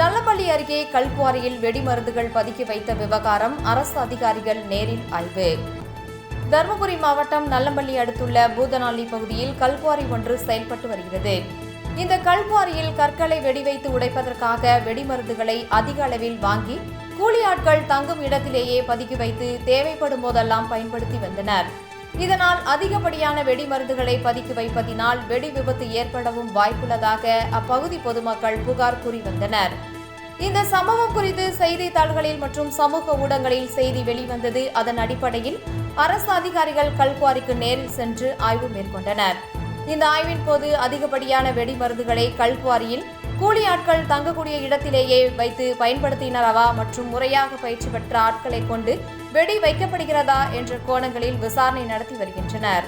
நல்லபள்ளி அருகே கல்குவாரியில் வெடிமருந்துகள் பதுக்கி வைத்த விவகாரம் அரசு அதிகாரிகள் நேரில் ஆய்வு. தருமபுரி மாவட்டம் நல்லம்பள்ளி அடுத்துள்ள பூதநாளி பகுதியில் கல்குவாரி ஒன்று செயல்பட்டு வருகிறது. இந்த கல்குவாரியில் கற்களை வெடிவைத்து உடைப்பதற்காக வெடிமருந்துகளை அதிக அளவில் வாங்கி கூலி ஆட்கள் தங்கும் இடத்திலேயே பதுக்கி வைத்து தேவைப்படும் போதெல்லாம் பயன்படுத்தி வந்தனர். இதனால் அதிகப்படியான வெடிமருந்துகளை பதுக்கி வைப்பதினால் வெடி விபத்து ஏற்படவும் வாய்ப்புள்ளதாக அப்பகுதி பொதுமக்கள் புகார் கூறி வந்தனர். இந்த சம்பவம் குறித்து செய்தித்தாள்களில் மற்றும் சமூக ஊடகங்களில் செய்தி வெளிவந்தது. அதன் அடிப்படையில் அரசு அதிகாரிகள் கல்குவாரிக்கு நேரில் சென்று ஆய்வு மேற்கொண்டனர். இந்த ஆய்வின் போது அதிகப்படியான வெடிமருந்துகளை கல்குவாரியில் கூலி ஆட்கள் தங்கக்கூடிய இடத்திலேயே வைத்து பயன்படுத்தினரவா மற்றும் முறையாக பயிற்சி பெற்ற ஆட்களை கொண்டு வெடி வைக்கப்படுகிறதா என்ற கோணங்களில் விசாரணை நடத்தி வருகின்றனர்.